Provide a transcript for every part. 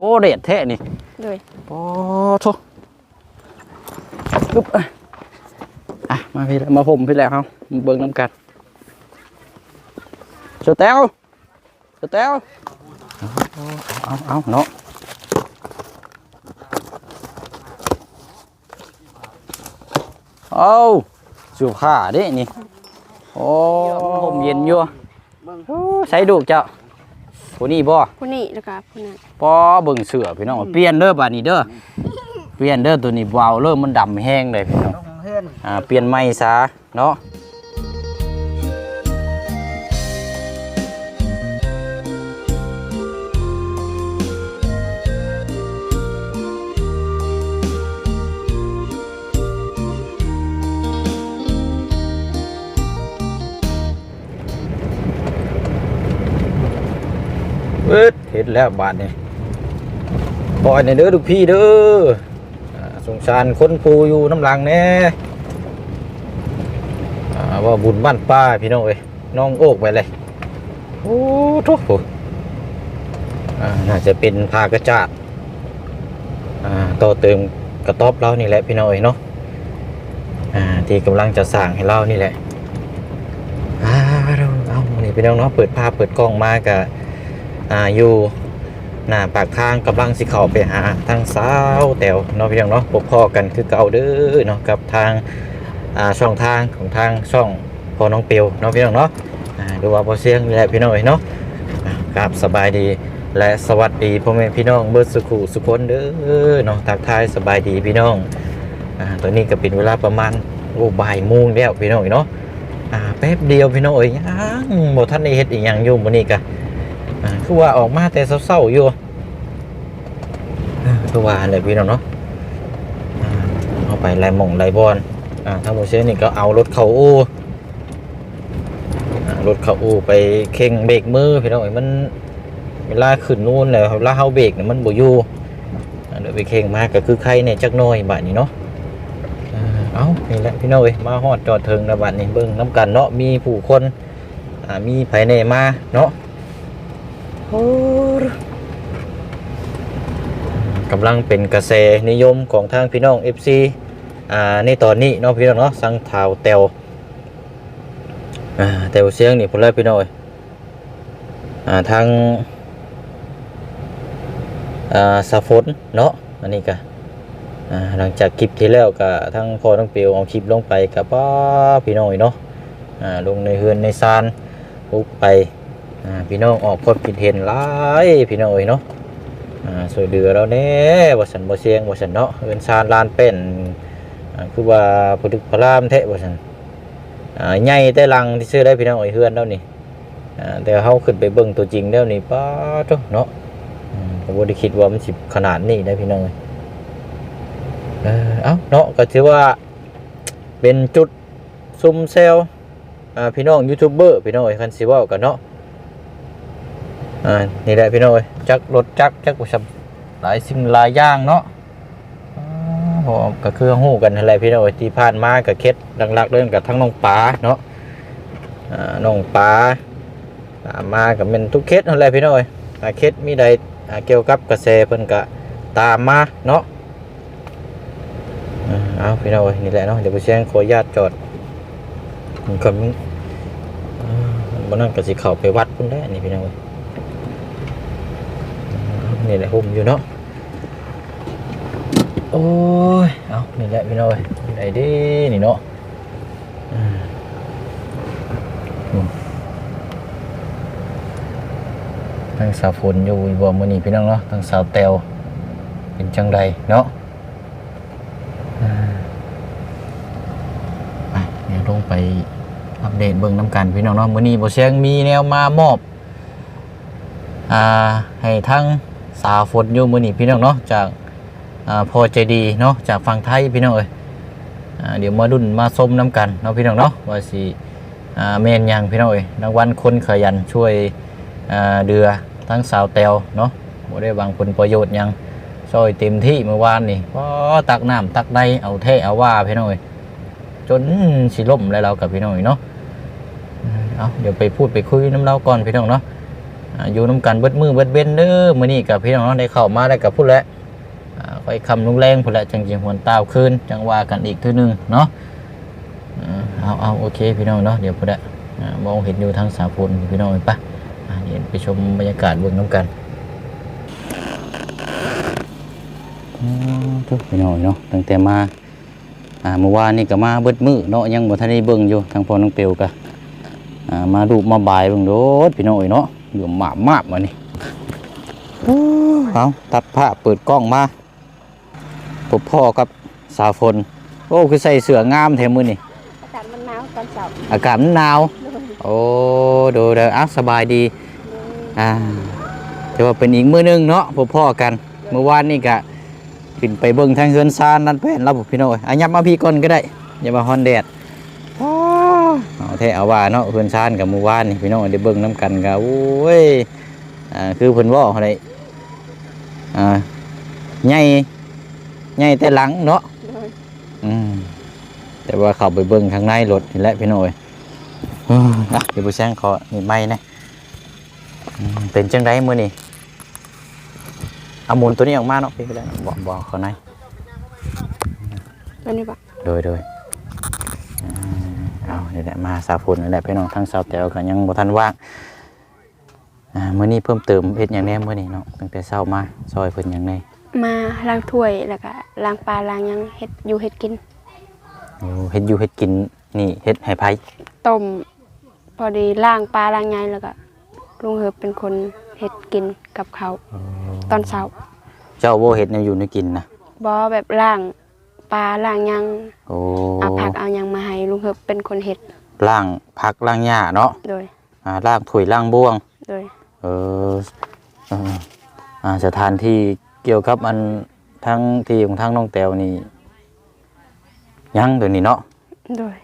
โอ้เด็ดแท้นี่โดยโอ้โถปึ๊บอะอะมาพี่แล้วมาผมพี่แล้วเฮามาเบิ่งน้ำกันสเตลสเตลเอาเอาเอาเนาะเอาสุขาเด้นี่โอ้ผมเย็นอยู่โอ้ใส่ดูกเจ้า ผู้นี้บ่ผู้นี้แล้วก็ผู้นั้นพอเบิ่งเสือพี่น้องเปลี่ยนเด้อบัดนี้เด้อเปลี่ยนเด้อตัวนี้วาวเริ่มมันดำแห้งเลยพี่น้องอ่าเปลี่ยนใหม่ซะเนาะ ดเห็นแล้วบาดนี้ปล่อยในเด้อลูกพี่เด้อสงสารคนปูอยู่น้ำหลังแน่อ่าว่าบุญบ้านป้าพี่น้องเอ้ยน้องโอกไปเลยโอ้ทุกนอ่าน่าจะเป็นพากระจาดอ่าต่อเติมกระต๊อบเรานี่แหละพี่น้องเอ้ยเนาะที่กำลังจะสร้างให้เรานี่แหละอ่าเอาเอานี่พี่น้องเนาะเปิดภาพเปิดกล้องมากับ อ่าอยู่หน้าปากทางกำลังสิเข้าไปหาทางสาวแตวเนาะพี่น้องเนาะพบพ่อกันคือเก่าเด้อเนาะกับทางอ่าช่องทางของทางช่องพอน้องเปียวเนาะพี่น้องเนาะอ่าดูว่าพอเสียงนี่แหละพี่น้องเอ้ยเนาะอ่าครับสบายดีและสวัสดีพ่อแม่พี่น้องเบิร์สุขุสุคนเด้อเนาะทักทายสบายดีพี่น้องอ่าตอนนี้ก็เป็นเวลาประมาณโอ้บ่ายโมงแล้วพี่น้องเอ้ยเนาะอ่าแป๊บเดียวพี่น้องเอ้ยยังบ่ทันได้เฮ็ดอีหยังอยู่มื้อนี้ก็อ่า คือว่าออกมาแต่เช้าๆอยู่คือว่าแหละพี่น้องเนาะเอาไปไล่หม่งไล่บอนอ่าถ้าบ่เสียนี่ก็เอารถเขาอู่อ่ารถเขาอู่ไปเข่งเบรกมือพี่น้องเอ้มันเวลาขึ้นนู่นแล้วเวลาเฮาเบรกเนี่ยมันบ่อยู่เดี๋ยวไปเข่งมาก็คือใครเนี่ยจักน้อยบาดนี้เนาะอ่าเอ้านี่แหละพี่น้องเอ้ยมาฮอดจอดถึงแล้วบัดนี้เบิ่งน้ำกันเนาะมีผู้คนมีไผแน่มาเนาะ โอ้กำลังเป็นกระแสนิยมของทางพี่น้อง FC อ่าในตอนนี้เนาะพี่น้องเนาะสังเทาแตวอ่าแต่ว่าเสียงนี่พุ่นเลยพี่น้อยอ่าทางอ่าสาฝนเนาะอันนี้ก็อ่าหลังจากคลิปที่แล้วก็ทั้งพ่อทั้งเปียวเอาคลิปลงไปกับป้าพี่น้อยเนาะอ่าลงในเฮือนในซานปุ๊บไป พี่น้องออกความคิดเห็นหลายพี่น้อยเนาะสวยเดือเราแน่ว่าสันบเสียงว่าสันเนาะเฮือนซานลานเป็นคือว่าผลึกพรามแท้ว่าสันใหญ่แต่ลังที่ซื้อได้พี่น้องไอ้เฮือนแล้วนี่แต่เขาขึ้นไปเบิ่งตัวจริงแล้วนี่ป้าจ้ะเนาะผมบ่ได้คิดว่ามันสิขนาดนี้ได้พี่น้องเอ้ยเอ้าเนาะก็ถือว่าเป็นจุดซุมเซลพี่น้องยูทูบเบอร์พี่น้องไอ้ยคันสิว้ากันเนาะ อ่านี่แหละพี่น้องเอ้ยจักรถจักรจักสับหลายสิ่งหลายอย่างเนาะก็คือหู้กันอะไรพี่น้องที่ผ่านมากับเคสหลักๆเรื่องกับทั้งน้องป๋าเนาะน้องป๋าตามมากับเป็นทุกเคสอะไรพี่น้อยอ่เคสมีใดเกี่ยวกับกระแสเพิ่นก็ตามมาเนาะเอาพี่น้อยนี่แหละเนาะเดี๋ยวไปเชียงขออนุญาตจอดผมก็มีอ่าบนนั้นก็สิเข้าไปวัดพุ่นได้นี่พี่น้อยอ่า นี่แหละห่มอยู่เนาะโอ้ยเอานี่แหละพี่น้อยไหนดินี่เนาะทั้งสาวฝนอยู่บ่มื้อนี้พี่น้องเนาะทั้งสาวแตวเป็นจังใดเนาะไปเดี๋ยวลงไปอัปเดตเบิ่งน้ำกันพี่น้องเนาะมื้อนี้บ่เสียงมีแนวมามอบอ่าให้ทั้ง สาวฝนอยู่มื้อนี้พี่น้องเนาะจากอ่าพอใจดีเนาะจากฝั่งไทยพี่น้องเอ้ยอ่าเดี๋ยวมาดุนมาส้มน้ำกันเนาะพี่น้องเนาะว่าสิอ่าเมนยังพี่น้องเอ้ยรางวัลคนขยันช่วยอ่าเดือทั้งสาวแตวเนาะบ่ได้หวังผลประโยชน์หยังช่วยเต็มที่เมื่อวานนี่ก็ตักน้ำตักใดเอาเทเอาว่าพี่น้องเอ้ยจนสิล่มแล้วเรากับพี่น้องเอ้ยเนาะเอาเดี๋ยวไปพูดไปคุยน้ำเล่าก่อนพี่น้องเนาะ อยู่น้ำกันเบิดมือเบิดเว้นเด้อมื้อนี้กับพี่น้องได้เข้ามาได้กับพูดแล้วค่อยคำลุงแรงพูดแล้วจังจิหวนตาวคืนจังว่ากันอีกทื่อหนึงเนาะเอาเอาโอเคพี่น้องเนาะเดี๋ยวพูดแล้วมองเห็นอยู่ทางสาพลพี่น้องเห็นปะเดี๋ยวไปชมบรรยากาศเบื้องน้ำกันอืมทุกพี่น้องเนาะตั้งแต่มาอาเมื่อวานนี่ก็มาเบิดมือเนาะยังบ่ทันได้เบิ่งอยู่ทางพอน้องเปียวก็อ่ามาดูมาบายเบิ่งโดดพี่น้องเอ้ย เนาะอยู่หมาบมาบมานี่เอาตัดผ้าเปิดกล้องมาพบพ่อกับสาวฝนโอ้คือใส่เสื้องามแถมมือนี่อากาศมันหนาวตอนเช้าอากาศมันหนาว โอ้ดูเด้ออะสบายดีอ่าแต่ว่าเป็นอีกมือหนึงเนาะพบพ่อกันเมื่อวานนี่กะขึ้นไปเบิ่งทางเฮือนซานนั่นแผ่นรับพี่น้องเอ้ยอะยับมาพี่ก่อนก็ได้อย่ามาฮอนแดด เอาแท้เอาว่าเนาะเพื่อนชานกับหมู่บ้านนี่พี่น้องได้เบิ่งน้ำกันก็โอ้ยอ่าคือเพิ่นเว่าอะไรอ่าใหญ่ใหญ่แต่หลังเนาะเลยอืมแต่ว่าเข้าไปเบิ่งข้างในรถนี่แหละพี่น้องเอ้ยเอ้ยอะเดี๋ยวไปแซงขอนี่ไม่นะอืมเป็นจังไดมื้อนี้เอาหมุนตัวนี้ออกมาเนาะพี่ก็ได้บอกบอกเขาในตัวนี้ปะโดยโดยอ่า เอาเดี๋ยวแหละมาสาพุนนี่แหละพี่น้องทั้งสาวแตวกันยังบ่ทันว่างอ่ามื้อนี้เพิ่มเติมเฮ็ดหยังแหน่มื้อนี้เนาะตั้งแต่เช้ามาซอยเพิ่นหยังแหน่มาล้างถ้วยแล้วก็ล้างปลาล้างหยังเฮ็ดอยู่เฮ็ดกินโอ้เฮ็ดอยู่เฮ็ดกินนี่เฮ็ดให้ไผต้มพอดีล้างปลาล้างหยังแล้วก็ลุงเฮิบเป็นคนเฮ็ดกินกับเขาวตอนเช้า เจ้าบ่เฮ็ดแนวอยู่ในกินนะบ่แบบล้าง ปลาล้างหยังโอ้เอาผักเอาหยังมาให้ลุงเฮิบเป็นคนเฮ็ดล้างผักล้างหญ้าเนาะโดยอ่าล้างถ้วยล้างบ้วง โดยเออเอออ่าสถานที่เกี่ยวกับอันทั้งที่ของทางน้องแตวนี่ยังเดี๋ยวนี้เนาะโดย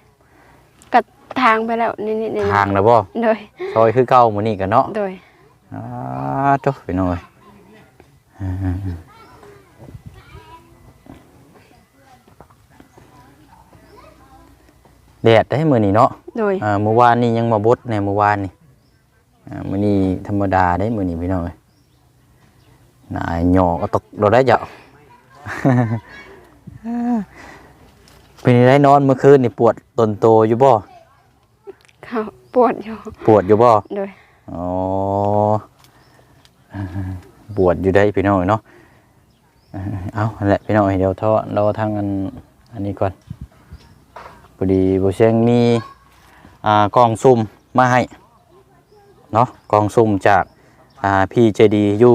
กัดทางไปแล้วนิดๆหน่อยๆทางแล้วบ่โดยซอยคือเก่ามื้อนี้กันเนาะโดย อ่าจบไปหน่อย แดดได้มือนี้เนาะโดยอ่าเมื่อวานนี้ยังมาบดในเมื่อวานนี่อ่ามือนี้ธรรมดาได้มือนี้พี่น้อยนายหยอกก็ตกเราได้เจ้าเป็นได้นอนเมื่อคืนนี่ปวดตนโตอยู่บ่เขาปวดอยู่ปวดอยู่บ่ โดยอ๋อปวดอยู่ได้พี่น้อยเนาะ เอานั่นแหละพี่น้อยเดี๋ยวเท่าเราทางอันอันนี้ก่อนพ อดีบุเชียงมีอ่ากล่องซุ่มมาให้เนาะกล่องซุ่มจากอ่าพี่เจดีอยู่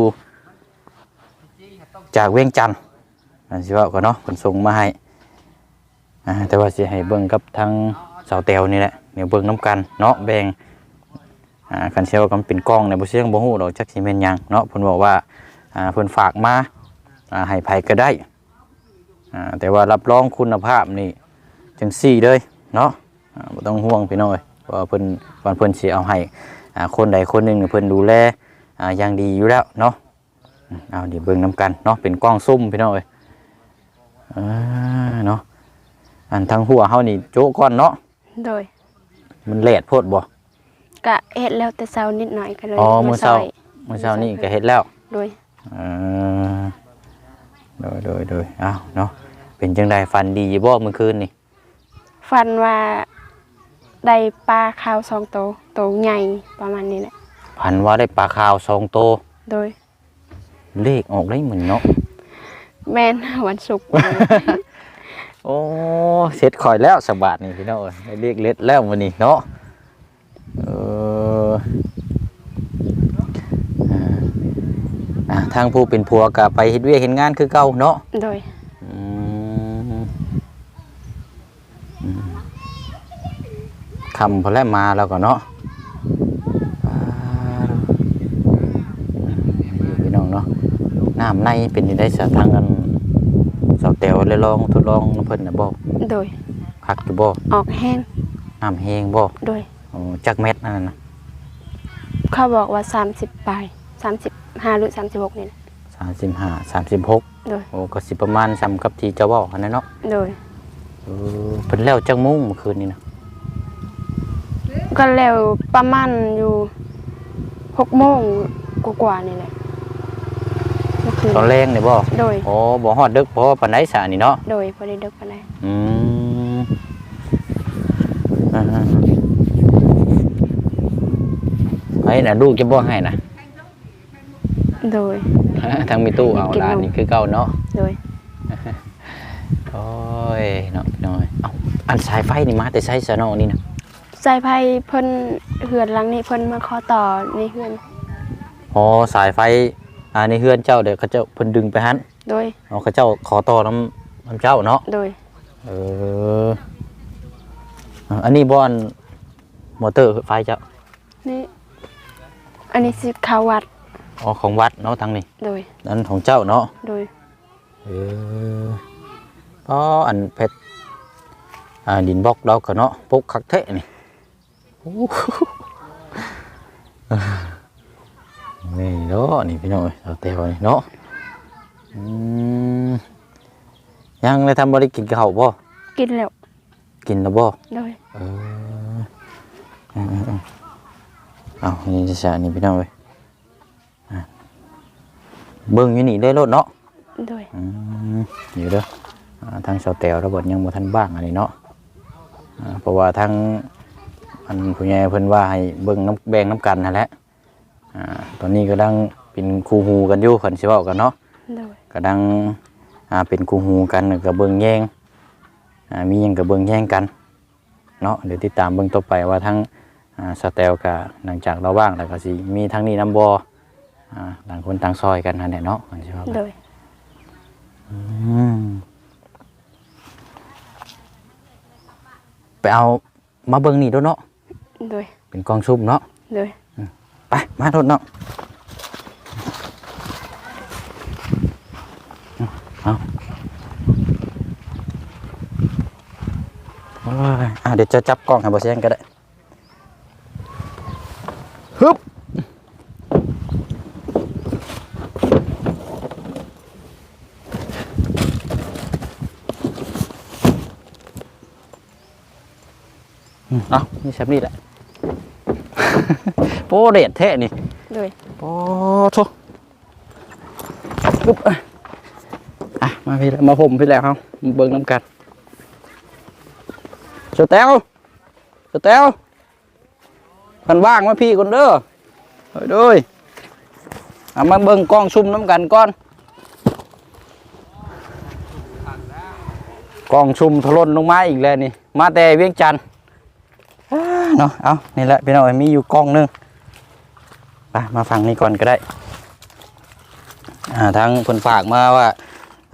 จากเวียงจันทน์อันสิว่าก่อเนาะคนส่งมาให้อ่าแต่ว่าสิให้เบิ่งกับทางสาวเตวนี่แหละเดี๋ยวเบิ่งน้ำกันเนาะแบ่งอ่าคันเชียวกันเป็นกล้องในยบ่เสียงบ่ฮู้ดอกจักสิแม่นหยังเนาะเพิ่นบอกว่าอ่าเพิ่นฝากมาอ่าให้ไผก็ได้อ่าแต่ว่ารับรองคุณภาพนี่ จังซี่เลยเนาะอ่าบ่ต้องห่วงพี่น้อยว่าเพิ่นวันเพิ่นสิเอาให้อ่าคนใดคนหนึงเนี่ยเพิ่นดูแลอ่าอย่างดีอยู่แล้วเนาะอืมเอาเดี๋ยวเบิ่งนํกันเนาะเป็นกล้องซุ่มพี่น้อยอ่าเนาะอันทางหัวเฮานี่โจ๊ะก่อนเนาะโดย มันแลดโพดบ่กะเฮ็ดแล้วแต่เช้านิดหน่อยก็เลยอ๋อมื้อเช้าซอยเมื่อเช้านี่ก็เฮ็ดแล้วโดยเออโดยโดยโดยอ้าวเนาะเป็นจังไดฟันดีอยู่บ่เมื่อคืนนี่ ฟันว่าได้ปลาขาวสองโตวโตวใหญ่ประมาณนี้แหละ พันว่าได้ปลาขาวสองโตวโดยเลขออกได้เหมือนเนาะ แม่น วันศุกร์ โอ้เสร็จข่อยแล้วสบาทนี่พี่น้องเอ้ยได้เลขเล็ดแล้ววันนี้เนาะเอออ่าอ่าทางผู้เป็นผัวก็ไปเฮ็ดเวียกเฮ็ดงานคือเก่าเนาะ โดย อืมอืม คำพอแล้วมาแล้วก็เนาะอ่าพี่น้องเนาะน้ำในเป็นอยู่ได้สะทางกันสาวแตวเลยลองทดลองน้ำเพิ่นนะบ่โดยคักอยู่บ่ออกแห้งน้ำแห้งบ่โดยอ๋อจักเม็ดนั่นน่ะเขาบอกว่า30ปลาย35หรือ36นี่แหละสามสิบห้าสามสิบหกโดยโอ้ก็สิประมาณซ้ำกับที่เจ้าเว้าหั่นน่ะเนาะโดยเออเพิ่นแล้วจักโมุ้งเมื่อคืนนี่นะ ก็แล้วประมาณอยู่หกโมงกว่าๆนี่แหละเมื่อคืนตอนแรงนี่บ่โดย โอ้บ่ฮอดดึกเพราะว่าปานใดซะนี่เนาะโดยพอได้ดึกปานใดอืมอ่าๆไอ้น่ะลูกจะบ่ให้น่ะโดย ทางมีตู้เอากินนมร้านนี่คือเก่าเนาะโดย โอ้ยเนาะพี่น้อยเอ้าอันสายไฟนี่มาแต่ไสซะเนาะนี่นะ สายไฟเพิ่นเหือนหลังนี้เพิ่นมาขอต่อในเหือน อ๋อสายไฟอ่าในเฮือนเจ้าเดี๋ยวเขาเจ้าเพิ่นดึงไปหันโดยเอาเขาเจ้าขอต่อน้ำน้ำเจ้าเนาะ โดย เอออะอันนี้บ่อนมอเตอร์ไฟเจ้า นี่ อันนี้สิเข้าวัด อ๋อของวัดเนาะทางนี้ โดย นั่นของเจ้าเนาะ โดย เอออ๋ออันเพชรอ่าดินบล็อกเราก็เนาะปุ๊กคักเทะนี่โอ้โห นี่เนาะนี่พี่น้อยเราเตะไว้เนาะอืมยังเลยทำบริกินข้าวบ่กินแล้วกินแล้วบ่โดยเออเออเออเออเอานี่จะสานี่พี่น้องเว้ยอะเบิ่งอยู่นี่ได้รถเนาะโดยอืมอยู่เด้ออ่าทางเสาแตวระบบยังบ่ทันบ้างอันนี้เนาะอ่าเพราะว่าทาง อันผู้ใหญ่เพิ่นว่าให้เบิ่งน้ำแบ่งน้ำกันนั่นแหละอ่าตอนนี้กำลังเป็นครูฮูกันอยู่คันสิเว้ากันเนาะโดยกำลังอ่าเป็นครูฮูกันกับเบิ่งแย่งอ่ามีหยังกับเบิ่งแย่งกันเนาะเดี๋ยวติดตามเบิ่งต่อไปว่าทั้งอ่าสแตลกับหลังจากเราว่างแล้วก็สิมีทั้งนี้น้ำบออ่าต่างคนต่างซอยกันนั่นแหละเนาะมันสิว่าโดยอืมไปเอามาเบิ่งนี่ด้วยเนาะ โดยเป็นกองชุบเนาะโดยไปมาโทษเนาะเอาโอ้ยอะเดี๋ยวจะจับกล้องให้บอเซียงก็ได้ฮึบอืมเอานี่แซมนี่แหละ โป้เด็ดแท้นี่โดยโอ้โถปุ๊บอะอะมาพี่แล้วมาผมพี่แล้วเขาเบิ่งน้ำกันสเตลสเตลมันว่างมาพี่คนเด้อเฮ้ยด้วยเอามาเบิ่งกล้องซุ่มน้ำกันก่อนกล้องซุ่มทะลนลงมาอีกแล้วนี่ มาแต่เวียงจันทน์อ่า เนาะเอานี่แหละพี่น้อยมีอยู่กล้องหนึงไปมาฟังนี่ก่อนก็ได้อ่าทางเพิ่นฝากมาว่า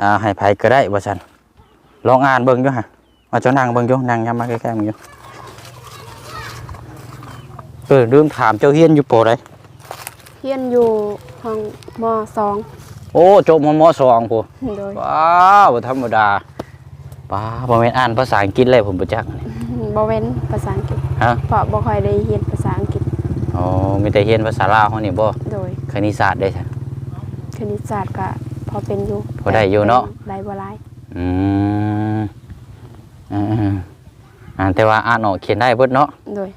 อ่าให้ไผก็ได้ว่าซั่นลองอ่านเบิ่งอยู่ฮะมาเจ้านั่งเบิ่งอยู่นั่งยามมาใกล้ๆมึงอยู่เออลืมถามเจ้าเฮียนอยู่ปอใดเฮียนอยู่ห้องมสองโอ้จบมมสองพูโดยว้าบ่ธรรมดา ป้าบ่แม่นอ่านภาษาอังกฤษเลยผมบ่จักนี่บ่เว้นภาษาอังกฤษฮะเพราะบ่ค่อยได้เรียนภาษาอังกฤษอ๋อมีแต่เรียนภาษาลาวเฮานี่บ่โดยคณิตศาสตร์ได้ซั่นคณิตศาสตร์ก็พอเป็นอยู่พอได้อยู่เนาะได้บ่หลายอืมอ่าๆอ่าแต่ว่าอ่านออกเขียนได้เบิดเนาะโดย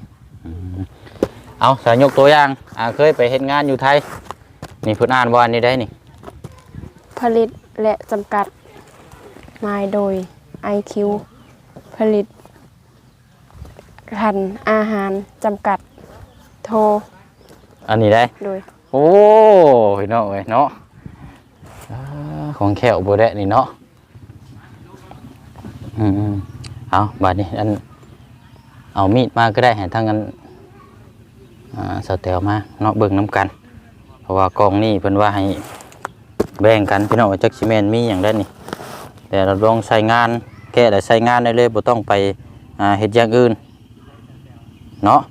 เอาสายยกตัวอย่างอ่าเคยไปเฮ็ดงานอยู่ไทย นี่เพิ่นอ่านว่าอันนี้ได้นี่ ผลิตและจำกัดนายโดย IQ ผลิตพันธุ์อาหารจำกัด โทรอันนี้ได้ โดย โอ้พี่น้องเอ้ยเนาะอ่าของแขวบ่ได้นี่เนาะอืมๆเอาบัดนี้อันเอามีดมาก็ได้ให้ทางกันอ่าสแตลมาเนาะเบิ่งน้ำกัน เพราะว่ากองนี่เพิ่นว่าให้แบ่งกันพี่น้องว่าจักสิแม่นมีหยังได้นี่ แต่เราลองใช้งานแก้ได้ใช้งานได้เลยบ่ต้องไปอ่าเฮ็ดอย่างอื่นเนาะ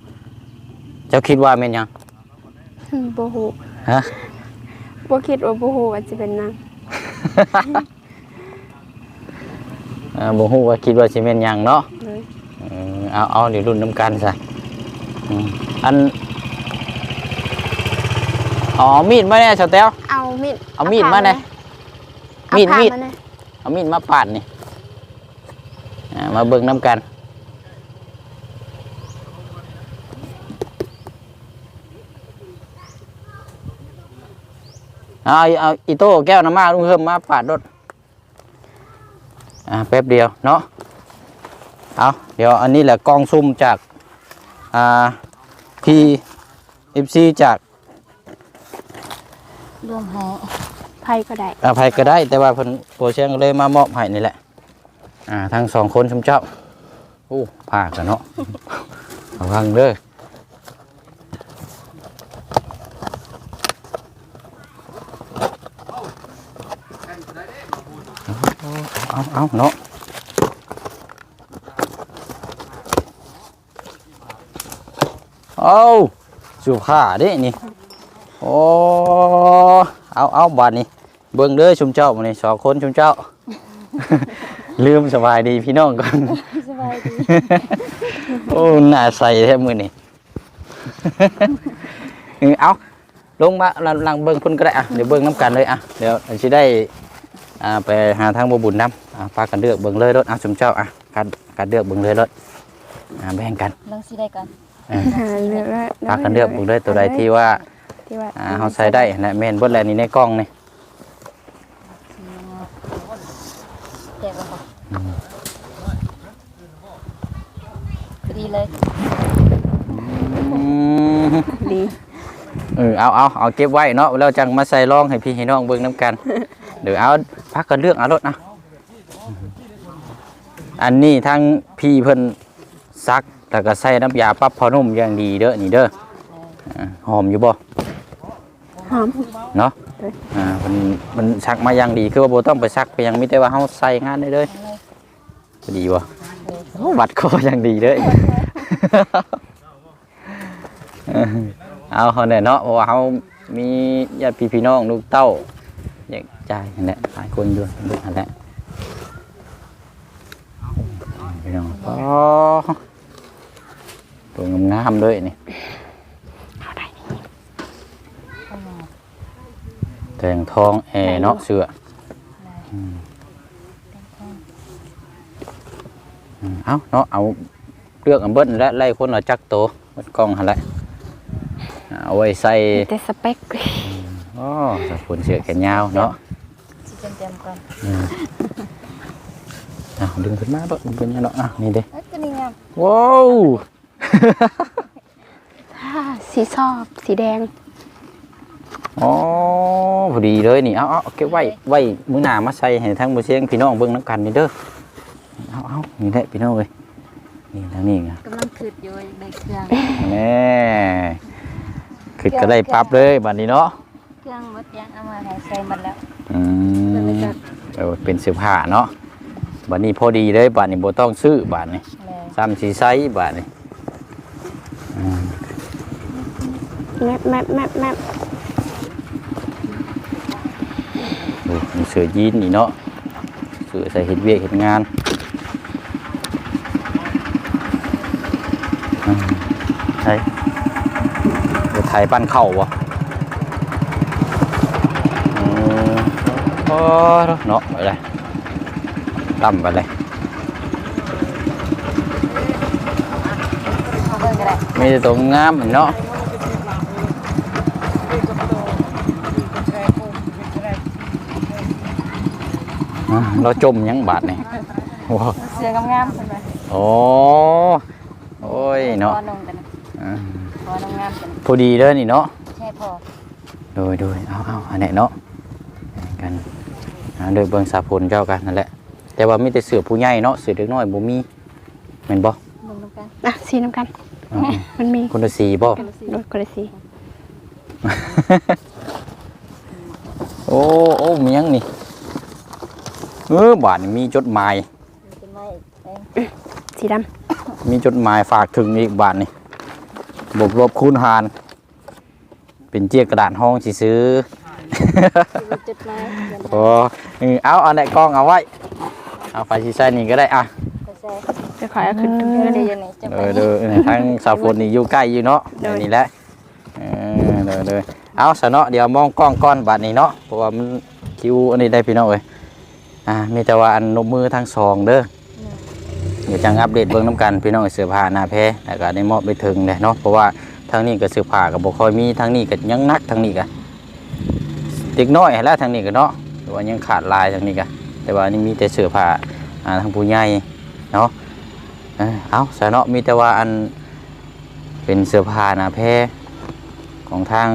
เจ้าคิดว่าแม่นหยังบ่ฮู้ฮะบ่คิดว่าบ่ฮู้ว่าจะเป็นนางอ่าบ่ฮู้ว่าคิดว่าสิแม่นหยังเนาะเลยเออเอาเอาเดี๋ยวรุ่นน้ำกันซะอืมอันอ๋อมีดมาแน่เสาแต้วเอามีดเอามีดมาหน่อยเอามีดผ้ามีดมาหน่อยเอามีดมาปาดนี่อ่า มาเบิ่งน้ำกัน เอาเอาอีโต้แก้วน้ำมาลุงเพิ่มมาปาดรถอ่าแป๊บเดียวเนาะเอาเดี๋ยวอันนี้แหละกล้องซุ่มจากอ่าพี่เอฟซีจากรวมให้ไพ่ก็ได้อภัยก็ได้แต่ว่าเพิ่นโปรเชียงก็เลยมามอบให้นี่แหละ อ่าทั้งสองคนชมเจ้าโอ้ผ่ากันเนาะระวังเด้อเอาเอาเนาะเอาสุผ้าเด้นี่โอ้เอาเอาบาดนี้เบิ่งเด้อชุมเจ้ามื้อนี้สองคนชุมเจ้า ลืมสบายดีพี่น้องก่อน สบายดี โอ้หน้าใสแท้มื้อนี้เออเอาลงมาหลังหลังเบิ่งพุ่นก็ได้อะเดี๋ยวเบิ่งน้ำกันเลยอะเดี๋ยวสิได้อ่าไปหาทางบ่บุญนํอ่าพากันเลือกเบิ่งเลยรถอะชุมเจ้าอะการการเลือกเบิ่งเลยรถอ่าแบ่งกันลองสิได้ก่อนเออหาเลือกแล้วพากันเลือกเบิ่งเลยตัวใดที่ว่าที่ว่าอ่าเฮาใส่ได้นะแม่นเบิดแล้วนี่ในกล้องนี่ แจกบ่ค่ะพอดี เลย อืมดีเออเอาเอาเอาเก็บไว้เนาะแล้วจังมาใส่ร่องให้พี่ให้น้องเบิ่งน้ำกันเดี๋ยวเอาพักกันเลือกเอารถนะอันนี้ทั้งพี่เพิ่นซักแล้วก็ใส่น้ำยาปรั๊บพอนุ่มอย่างดีเด้อนี่เด้ออ่าหอมอยู่บ่ หอม เนาะเด้ออ่า มัน มันซักมาอย่างดี คือว่าบ่ต้องไปซักไปหยังมีแต่ว่าเฮาใส่งานได้เลยเอาเลยพอดีบ่ โอ้วัดคออย่างดีเลยเอาเฮาเนี่ยเนาะว่าเฮามีญาติพี่พี่น้องลูกเต้าอยากจ่ายนั่นแหละหลายคนด้วยนั่นแหละพี่น้องอ๋อตัวงามๆด้วยนี่แตงทองแอเนาะเสื้ออืมอืม เอาเนาะเอาเลือกอันเบิ้ลและไล่คนละจักโตวเบิ้ลกล้องหั่นแหละเอาไว้ใส่มีแต่สเปคอ๋อสะพนเสือแขนยาวเนาะสิเต็มๆก่อนอะดึงขึ้นมาด้วยมันเป็นยังเนาะอะนี่เด้เอ้ยตัวนี้งามว้าวถ้าสีซอบสีแดงอ๋อพอดีเลยนี่เอาเอาเอาเก็บไว้ไว้มื้อหน้ามาใส่ให้ทั้งมือเสียงพี่น้องเบิ่งน้ำกันนี่เด้อ เอาเอานี่แหละพี่น้องเอ้ยนี่ทางนี้ไงกำลังคืดอยู่ในเครื่องแน่คือก็ได้ปรับเลยบัดนี้เนาะเครื่องหมดยังเอามาให้ใส่หมดแล้วอืเพิ่นมเลยจัดเออเป็นเสื้อผ้าเนาะบัดนี้พอดีเลยบัดนี้บ่ต้องซื้อบัดนี้เลยซ้ำสีไซส์บัดนี้อืมแมปแมปแมปแมปโอ้มีเสื้อยีนนี่เนาะเสื้อใส่เฮ็ดเวียกเฮ็ดงานอืม ใช่เดี๋ยวไทยปั้นเข่าบ่อืมโอ้เนาะไปเลยต่ำไปเลยเอาเบิ่งก็ได้มีแต่ตัวงามเนาะอะเราจมยังบาดนี่ว้าวเสื้องามๆเพิ่นว่าโอ้โอ้ ยเนาะพอนงกันนะอ่าพอนงงามกันพอดีเด้อนี่เนาะใช่พอโดยโดยเอาเอาอันไหนเนาะกันอ่าโดยเบิ่งสาพลเจ้ากันนั่นแหละแต่ว่ามีแต่เสือผู้ใหญ่เนาะเสือเด็กน้อยบ่มีแม่นบ่เบิ่งนำกันอะสีน้ำกัน อ่ามันมีคนละสีบ่โดยกระสีโอ้โอ้มีหยังนี่เออบาดนี่มีจดหมายเป็นไม้เองสีด มีจดหมายฝากถึงอีกบาทนี่บวกลบคูณหาร เป็นเจียกระดาษห้องสิซื้อจุดไม้เงินโอ้เออเอาเอาไหนกล้องเอาไว้ เอาไฟชีใส่นี่ก็ได้อะไปใส่ำจะขอเอาขึ้นเดี๋ยวเดี๋ยวนี่จะเอไปอเด้อทั้งสาวฝนนี่อยู่ใกล้อยู่เนาะโดยเดี๋ยวนี่แหละเออเด้อเด้อเอาสะเนาะเดี๋ยวมองกล้องก้อนบาทนี้เนาะเพราะว่ามันคิวอันนี้ได้พี่น้องเอ้ยอ่ามีแต่ว่าอันนมมือทั้งสองเด้อ เดี๋ยวจังอัปเดตเบื้องน้ำกันพี่น้องเสื้อผ้าหน้าแพ้แล้วก็ได้มอบไปถึงเลยเนาะเพราะว่าทางนี้ก็เสื้อผ้ากับบ่ค่อยมีทางนี้ก็ยังนักทางนี้ก็เด็กน้อยแล้วทางนี้ก็เนาะแต่ว่ายังขาดลายทางนี้ก็แต่ว่านี่มีแต่เสื้อผ้าอ่าทางผู้ใหญ่เนาะเออเอาเนาะมีแต่ว่าอันเป็นเสื้อผ้าหนาแพรของทาง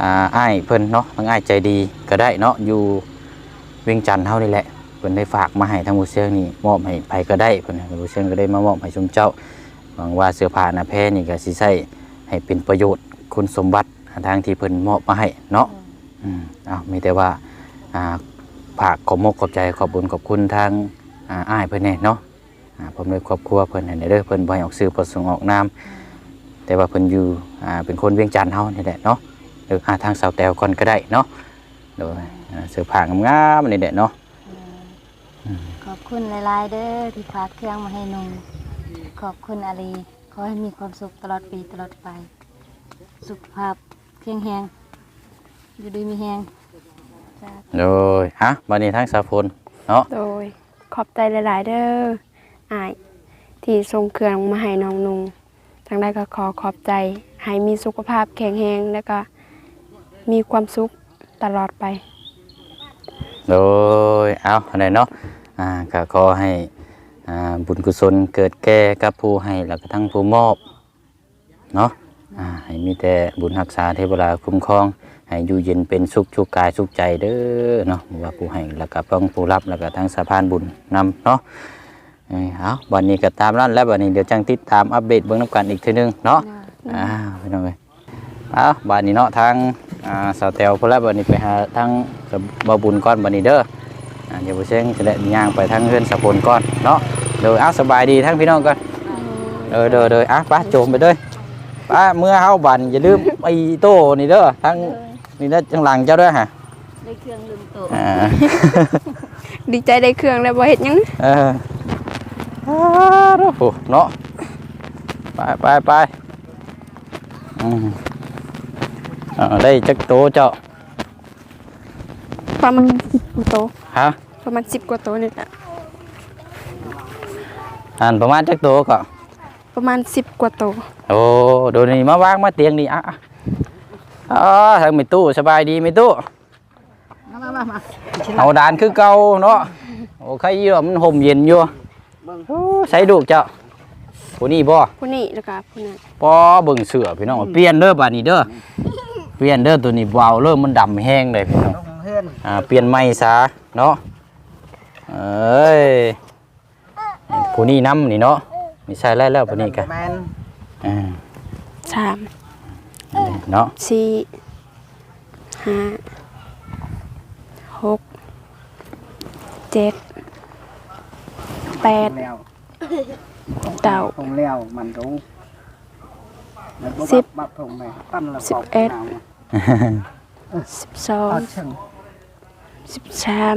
อ่าอ้ายเพิ่นเนาะทางอ้ายใจดีก็ได้เนาะอยู่เวียงจันทน์เฮานี่แหละ เพิ่นได้ฝากมาให้ทางผู้เสียงนี่มอบให้ไผก็ได้เพิ่นให้ผู้เสียงก็ได้มามอบให้ชุมเจ้าหวังว่าเสื้อผ้าหนาแพรนี่ก็สิใช้ให้เป็นประโยชน์คุณสมบัติทางที่เพิ่นมอบมาให้เนาะอืมอ้าวมีแต่ว่าอ่าฝากขอบมกขอบใจขอบบุญขอบคุณทางอ่าอ้ายเพิ่นแน่เนาะอ่าผมเลยครอบครัวเพิ่นให้เด้อเพิ่นบ่ให้ออกสื่อประสงค์ออกนามแต่ว่าเพิ่นอยู่อ่าเป็นคนเวียงจันทน์เฮานี่แหละเนาะหรือหาทางสาวแตวก่อนก็ได้เนาะโดยอ่าเสื้อผ้างามๆนี่แหละเนาะ ขอบคุณหลาย ๆ เด้อที่ฝากเครื่องมาให้นุ่งขอบคุณอาลีขอให้มีความสุขตลอดปีตลอดไป สุขภาพแข็งแรงอยู่ดีมีแฮงจ้าโดยฮะบัดนี้ทางสาวพลเนาะโดยขอบใจหลาย ๆ เด้ออายที่ส่งเครื่องมาให้น้องนุงทางได้ก็ขอขอบใจ ให้มีสุขภาพแข็งแรงและก็มีความสุขตลอดไป โดยเอาอันไหนเนาะอ่าก็ขอให้อ่าบุญกุศลเกิดแก่กับผู้ให้แล้วก็ทั้งผู้มอบเนาะอ่าให้มีแต่บุญรักษาเทวดาคุ้มครอง ให้อยู่เย็นเป็นสุขชุกกายสุขใจเด้อเนาะบ่ว่าผู้ให้แล้วก็ต้องผู้รับแล้วก็ทั้งสะพานบุญนำเนาะเอ้ยเอาวันนี้ก็ตามนั้นแล้ววันนี้เดี๋ยวจังติดตามอัปเดตเบื้องน้ำกันอีกทีหนึงเนาะอ้าวพี่น้องเอ้ยเอาบัดนี้เนาะทางอ่าสาวแตวพุ่นแล้วบัดนี้ไปหาทางสะบ่บุญก่อนบัดนี้เด้ออ่าเดี๋ยวบ่เชิงจะได้ย่างไปทางเฮือนสะพลก่อนเนาะเดี๋ยวเอาสบายดีทั้งพี่น้องก่อนเออเด้อเด้ออะไป้าโจมไปเลยป้าเมื่อเฮาบันอย่าลืมไอ้โต้นี่เด้อทั้งนี่นะจังหลังเจ้าเด้อฮะได้เครื่องลืมโตะอ่าดีใจได้เครื่องแล้วบ่เฮ็ดหยังเอออ่าโอ้โหเนาะไปไปไปอืมอ่า ได้จักโตเจ้าประมาณ10กว่าโตวฮะประมาณ10กว่าโตวนี่แหละอ่านประมาณจักโตก็ประมาณ10กว่าโตวโอ้โดยวนี่มาวางมาเตียงนี่อะอะอ๋อทางไม่ตู้สบายดีไม่ตู้มามามามาเอาดานคือเก่าเนาะโอ้ใครอยู่มันห่มเย็นอยู่โอ้ใส่ดูกเจ้าผู้นี้บ่ผู้นี้แล้วก็ผู้นั้นปอเบิ่งเสือพี่น้องเปลี่ยนเด้อบัดนี้เด้อ เปลี่ยนเด้อตัวนี้วาวเริ่มมันดำแห้งเลยพี่น้องอ่าเปลี่ยนใหม่ซะเนาะเอ้ยผู้นี้นํนี่เนาะมีใส่แล้วแล้วผู้นี้กะอ่าสามเนาะสี่ห้าหกเจ็ดแปด leo เก้า không leo mình cũng Nó bố Ship. Bắp, bắp thùng này tâm là Ship bọc S. nào mà สิบสอง Ở chừng สิบสาม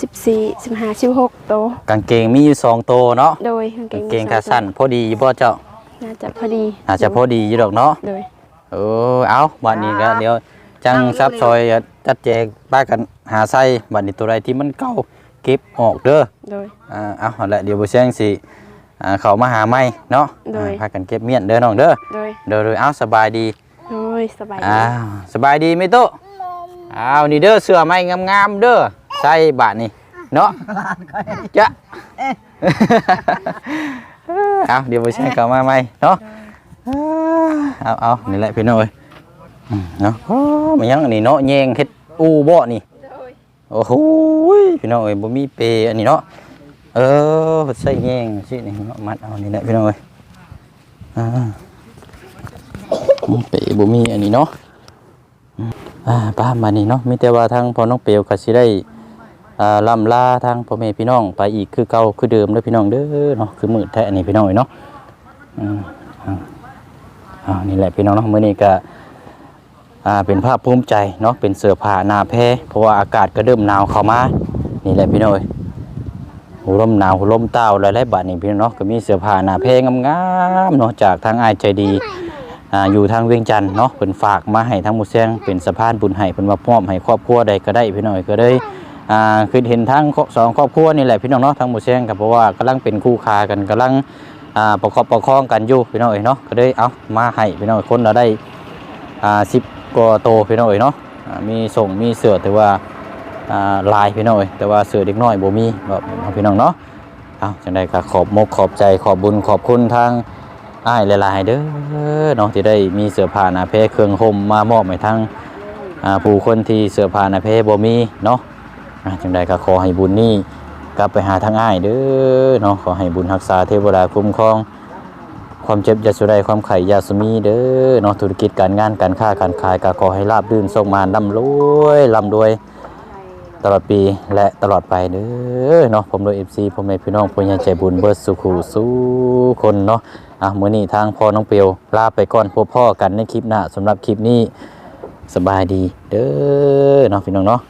สิบสี่สิบห้าสิบหกโตวกางเกงมีอยู่สองตัวเนาะโดยกางเกงขาสั้นพอดีอยู่บ่เจ้าน่าจะพอดีอาจจะพอดีอยู่ดอกเนาะโดยเออเอาบัดนี้ก็เดี๋ยวจังซับซอยจัดแจกป้ากันหาไส้บัดนี้ตัวใดที่มันเก่าเก็บออกเด้อโดยอ่าเอาเอาละเดี๋ยวบ่เชียงสิอ่าเขามาหาใหม่เนาะโดยอ่าพากันเก็บเมียนเด้อน้องเด้อโดยเด้อเด้อเอาสบายดีโด ยสบายดีอ้าวสบายดีไหมโตะอ้าวนี่เด้อเสื้อใหม่งามๆเด้อใส่บาทนี่เนาะจ้ะเอาเดี๋ยวบ่เชียงเขามาใหม่เนาะเอาเอานี่แหละพี่น้อยอืมเนาะโอ้มันยังอันนี้เนาะแยงเฮ็ดอูบ่นี่โอ้โหยพี่น้องเอ้ยบ่มีเปรย์อันนี้เนาะเออเพิ่นใส่แยงสินี่เนาะมัดเอานี่แหละพี่น้องเอ้ยอ่า เปรย์บ่มีอันนี้เนาะอ่าป้ามานี่เนาะมีแต่ว่าทางพอน้องเปลวก็สิได้อ่าล่ำลาทางพ่อแม่พี่น้องไปอีกคือเก่าคือเดิมเด้อพี่น้องเด้อเนาะคือมืดแท้นนี้พี่น้องเอ้ยเนาะอืมอ่าอ่านี่แหละพี่น้องเนาะมื้อนี้ก็อ่าเป็นภาพภูมิใจเนาะเป็นเสื้อผ้าหนาแพรเพราะว่าอากาศก็เริ่มหนาวเข้ามานี่แหละพี่น้อยหูลมหนาวหูลมเต้าหลายๆบาทนี่พี่น้องเนาะก็มีเสื้อผ้าหนาแพรงามๆเนาะจากทางอายใจดี อ่าอยู่ทางเวียงจันทน์เนาะเพิ่นฝากมาให้ทางหมู่เสียงเป็นสะพานบุญให้เพิ่นมามอให้ครอบครัวใดก็ได้พี่น้อยก็ได้อ่าคือเห็นทั้งสองครอบครัวนี่แหละพี่น้องเนาะทางหมู่เสียงก็เพราะว่ากำลังเป็นคู่ค้ากันกำลังอ่าประกอบประคองกันอยู่พี่น้อยเนาะก็ได้เอามาให้พี่น้อยคนเราได้อ่าสิบกว่าโตพี่น้องเอ๋ยเนาะมีส่งมีเสือแต่ว่าลายพี่น้อยแต่ว่าเสือเด็กน้อยบ่มีแบบพี่น้องเนาะเอาจังไดก็ขอบมกขอบใจขอบบุญขอบคุณทาง อ้ายหลายๆเด้อเนาะที่ได้มีเสื้อผ้าหนาเพเครื่องห่มมามอบให้ทางผู้คนที่เสื้อผ้าหนาเพบ่มีเนาะจังไดก็ขอให้บุญนี้กลับไปหาทางอ้ายเด้อเนาะขอให้บุญรักษาเทวดาคุ้มครองความเจ็บยาสุใดความไข่ยาสมีเด้อเนาะธุรกิจการงานการค้าการขายก็ขอให้ราบรื่นส่งมาร่ำรวยร่ำรวย ตลอดปีและตลอดไปเด้อเนาะผมโดยเอฟซีผมแม่พี่น้องผู้ใหญ่ใจบุญเบิดสุขูสู้คนเนาะอะมื้อนี้ทางพ่อน้องเปียวลาไปก่อนพบพ่อกันในคลิปหน้าสำหรับคลิปนี้สบายดีเด้อเนาะพี่น้องเนาะ